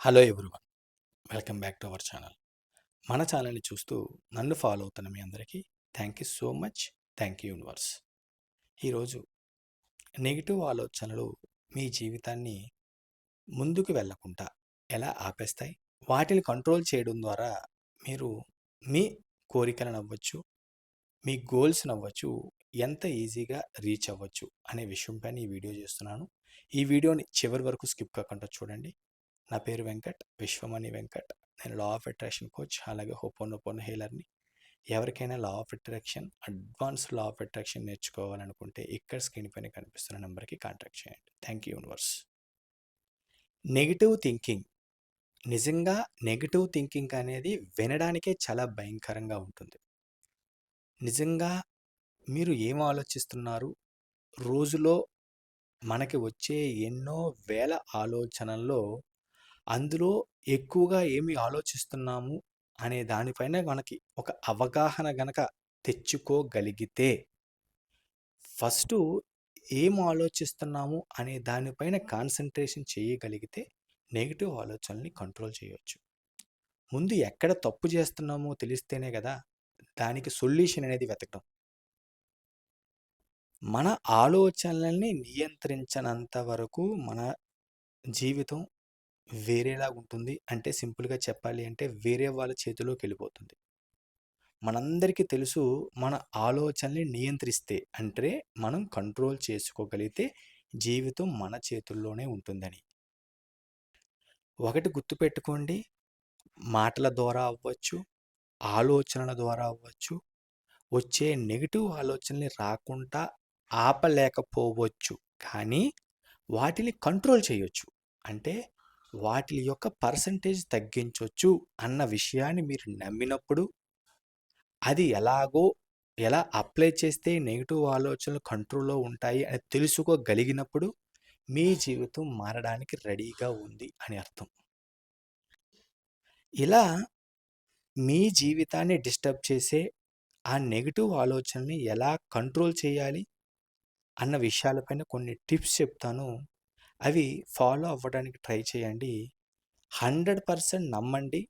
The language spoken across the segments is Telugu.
Hello everyone. Welcome back to our channel. మన ఛానల్ని చూస్తూ నన్ను ఫాలో అవుతున్న మీ అందరికీ thank you so much. Thank you universe. ఈరోజు నెగిటివ్ ఆలోచనలు మీ జీవితాన్ని ముందుకు వెళ్ళకుండా ఎలా ఆపేస్తాయి? వాటిని కంట్రోల్ చేయడం ద్వారా మీరు మీ కోరికలను అవ్వచ్చు మీ గోల్స్ అవ్వచ్చు ఎంత ఈజీగా రీచ్ అవ్వచ్చు అనే విషయంపైన ఈ వీడియో చేస్తున్నాను. ఈ వీడియోని చివరి వరకు స్కిప్ కాకుండా చూడండి. నా పేరు వెంకట్ విశ్వమణి వెంకట్. నేను లా ఆఫ్ అట్రాక్షన్ కోచ్ అలాగే హోపోనోపోన్ హీలర్ని ఎవరికైనా law of attraction advance law of attraction నేర్చుకోవాలనుకుంటే ఇక్కడ స్క్రీన్ పైన కనిపిస్తున్న నెంబర్కి కాంటాక్ట్ చేయండి. Thank you universe negative thinking నిజంగా నెగిటివ్ థింకింగ్ అనేది వినడానికే చాలా భయంకరంగా ఉంటుంది. నిజంగా మీరు ఏం ఆలోచిస్తున్నారు? రోజులో మనకి వచ్చే ఎన్నో వేల ఆలోచనల్లో అందులో ఎక్కువగా ఏమి ఆలోచిస్తున్నాము అనే దానిపైన మనకి ఒక అవగాహన గనక తెచ్చుకోగలిగితే ఫస్ట్ ఏం ఆలోచిస్తున్నాము అనే దానిపైన కాన్సన్ట్రేషన్ చేయగలిగితే నెగిటివ్ ఆలోచనల్ని కంట్రోల్ చేయవచ్చు ముందు ఎక్కడ తప్పు చేస్తున్నామో తెలిస్తేనే కదా దానికి సొల్యూషన్ అనేది వెతకడం మన ఆలోచనల్ని నియంత్రించనంత వరకు మన జీవితం వేరేలాగా ఉంటుంది. అంటే సింపుల్గా చెప్పాలి అంటే వేరే వాళ్ళ చేతిలోకి వెళ్ళిపోతుంది. మనందరికీ తెలుసు మన ఆలోచనల్ని నియంత్రిస్తే అంటే మనం కంట్రోల్ చేసుకోగలిగితే జీవితం మన చేతుల్లోనే ఉంటుందని. ఒకటి గుర్తుపెట్టుకోండి. మాటల ద్వారా అవ్వచ్చు ఆలోచనల ద్వారా అవ్వచ్చు వచ్చే నెగిటివ్ ఆలోచనల్ని రాకుండా ఆపలేకపోవచ్చు. కానీ వాటిని కంట్రోల్ చేయొచ్చు. అంటే వాటి యొక్క పర్సంటేజ్ తగ్గించవచ్చు అన్న విషయాన్ని మీరు నమ్మినప్పుడు అది ఎలాగో ఎలా అప్లై చేస్తే నెగిటివ్ ఆలోచనలు కంట్రోల్లో ఉంటాయి అని తెలుసుకోగలిగినప్పుడు మీ జీవితం మారడానికి రెడీగా ఉంది అని అర్థం. ఇలా మీ జీవితాన్ని డిస్టర్బ్ చేసే ఆ నెగిటివ్ ఆలోచనని ఎలా కంట్రోల్ చేయాలి అన్న విషయాలపైన కొన్ని టిప్స్ చెప్తాను. అవి ఫాలో అవ్వడానికి ట్రై చేయండి. హండ్రెడ్ పర్సెంట్ నమ్మండి.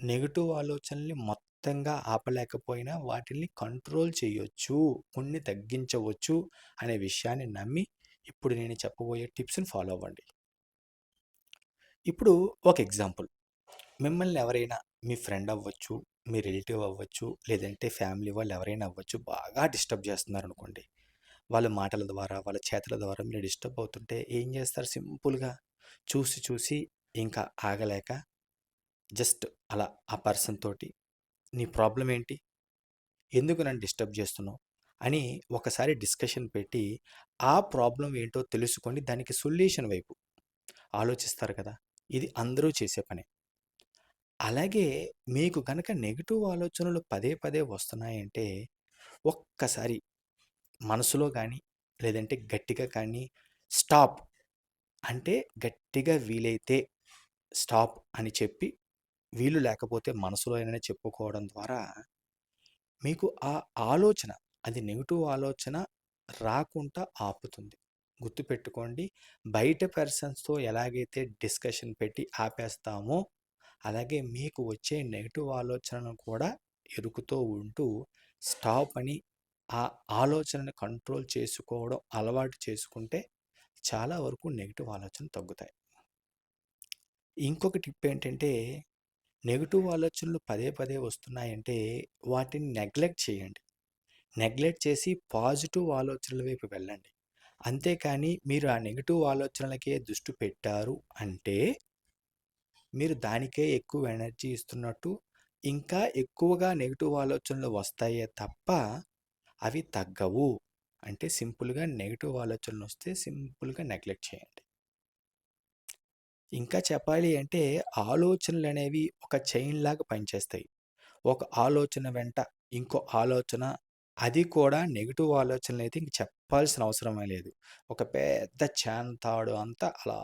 నెగిటివ్ ఆలోచనల్ని మొత్తంగా ఆపలేకపోయినా వాటిని కంట్రోల్ చేయొచ్చు కొన్ని తగ్గించవచ్చు అనే విషయాన్ని నమ్మి ఇప్పుడు నేను చెప్పబోయే టిప్స్ని ఫాలో అవ్వండి. ఇప్పుడు ఒక ఎగ్జాంపుల్. మిమ్మల్ని ఎవరైనా మీ ఫ్రెండ్ అవ్వచ్చు మీ రిలేటివ్ అవ్వచ్చు లేదంటే ఫ్యామిలీ వాళ్ళు ఎవరైనా అవ్వచ్చు బాగా డిస్టర్బ్ చేస్తున్నారు అనుకోండి వాళ్ళ మాటల ద్వారా వాళ్ళ చేతల ద్వారా మీరు డిస్టర్బ్ అవుతుంటే ఏం చేస్తారు? సింపుల్గా చూసి చూసి ఇంకా ఆగలేక జస్ట్ అలా ఆ పర్సన్ తోటి నీ ప్రాబ్లం ఏంటి? ఎందుకు నన్ను డిస్టర్బ్ చేస్తున్నావు? అని ఒకసారి డిస్కషన్ పెట్టి ఆ ప్రాబ్లం ఏంటో తెలుసుకొని దానికి సొల్యూషన్ వైపు ఆలోచిస్తారు కదా! ఇది అందరూ చేసే పని. అలాగే మీకు కనుక నెగిటివ్ ఆలోచనలు పదే పదే వస్తున్నాయంటే ఒక్కసారి మనసులో కానీ లేదంటే గట్టిగా కానీ స్టాప్ అంటే గట్టిగా వీలైతే స్టాప్ అని చెప్పి వీలు లేకపోతే మనసులో అయినా చెప్పుకోవడం ద్వారా మీకు ఆ ఆలోచన అది నెగిటివ్ ఆలోచన రాకుండా ఆపుతుంది. గుర్తుపెట్టుకోండి బయట పర్సన్స్తో ఎలాగైతే డిస్కషన్ పెట్టి ఆపేస్తామో అలాగే మీకు వచ్చే నెగిటివ్ ఆలోచనను కూడా ఎరుకుతూ ఉంటూ స్టాప్ అని ఆ ఆలోచనని కంట్రోల్ చేసుకోవడం అలవాటు చేసుకుంటే చాలా వరకు నెగిటివ్ ఆలోచనలు తగ్గుతాయి. ఇంకొక టిప్ ఏంటంటే నెగిటివ్ ఆలోచనలు పదే పదే వస్తున్నాయంటే వాటిని నెగ్లెక్ట్ చేయండి. నెగ్లెక్ట్ చేసి పాజిటివ్ ఆలోచనల వైపు వెళ్ళండి. అంతేకాని మీరు ఆ నెగిటివ్ ఆలోచనలకే దృష్టి పెట్టారు అంటే మీరు దానికే ఎక్కువ ఎనర్జీ ఇస్తున్నట్టు ఇంకా ఎక్కువగా నెగిటివ్ ఆలోచనలు వస్తాయే తప్ప అవి తగ్గవు. అంటే సింపుల్గా నెగిటివ్ ఆలోచనలు వస్తే సింపుల్గా నెగ్లెక్ట్ చేయండి. ఇంకా చెప్పాలి అంటే ఆలోచనలు అనేవి ఒక చైన్ లాగా పనిచేస్తాయి. ఒక ఆలోచన వెంట ఇంకో ఆలోచన అది కూడా నెగిటివ్ ఆలోచనలు అయితే ఇంక చెప్పాల్సిన అవసరమే లేదు. ఒక పెద్ద చాన్ తాడు అంతా అలా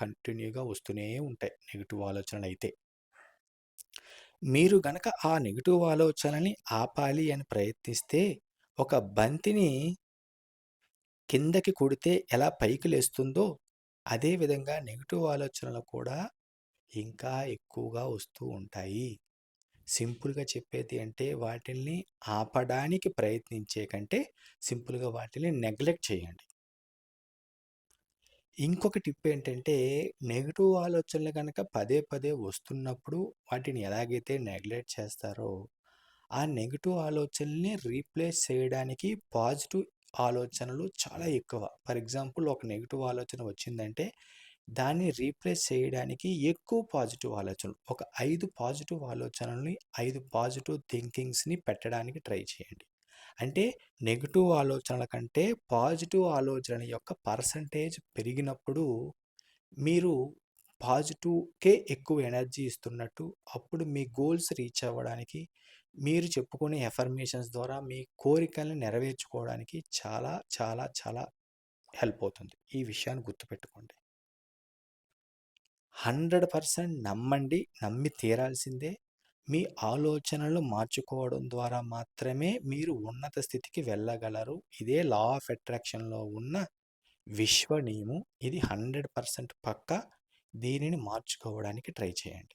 కంటిన్యూగా వస్తూనే ఉంటాయి నెగిటివ్ ఆలోచనలు అయితే మీరు గనక ఆ నెగిటివ్ ఆలోచనని ఆపాలి అని ప్రయత్నిస్తే ఒక బంతిని కిందకి కొడితే ఎలా పైకి లేస్తుందో అదేవిధంగా నెగిటివ్ ఆలోచనలు కూడా ఇంకా ఎక్కువగా వస్తూ ఉంటాయి. సింపుల్గా చెప్పేది అంటే వాటిల్ని ఆపడానికి ప్రయత్నించే కంటే సింపుల్గా వాటిని నెగ్లెక్ట్ చేయండి. ఇంకొక టిప్ ఏంటంటే నెగిటివ్ ఆలోచనలు కనుక పదే పదే వస్తున్నప్పుడు వాటిని ఎలాగైతే నెగ్లెక్ట్ చేస్తారో ఆ నెగిటివ్ ఆలోచనల్ని రీప్లేస్ చేయడానికి పాజిటివ్ ఆలోచనలు చాలా ఎక్కువ. ఫర్ ఎగ్జాంపుల్ ఒక నెగిటివ్ ఆలోచన వచ్చిందంటే దాన్ని రీప్లేస్ చేయడానికి ఎక్కువ పాజిటివ్ ఆలోచనలు ఒక ఐదు పాజిటివ్ ఆలోచనల్ని ఐదు పాజిటివ్ థింకింగ్స్ని పెట్టడానికి ట్రై చేయండి. అంటే నెగిటివ్ ఆలోచనల కంటే పాజిటివ్ ఆలోచనల యొక్క పర్సంటేజ్ పెరిగినప్పుడు మీరు పాజిటివ్కే ఎక్కువ ఎనర్జీ ఇస్తున్నట్టు అప్పుడు మీ గోల్స్ రీచ్ అవ్వడానికి మీరు చెప్పుకునే ఎఫర్మేషన్స్ ద్వారా మీ కోరికల్ని నెరవేర్చుకోవడానికి చాలా చాలా చాలా హెల్ప్ అవుతుంది. ఈ విషయాన్ని గుర్తుపెట్టుకోండి. హండ్రెడ్ పర్సెంట్ నమ్మండి. నమ్మి తీరాల్సిందే. మీ ఆలోచనలు మార్చుకోవడం ద్వారా మాత్రమే మీరు ఉన్నత స్థితికి వెళ్ళగలరు. ఇదే లా ఆఫ్ అట్రాక్షన్లో ఉన్న విశ్వ నియమం ఇది హండ్రెడ్ పర్సెంట్ పక్క దీనిని మార్చుకోవడానికి ట్రై చేయండి.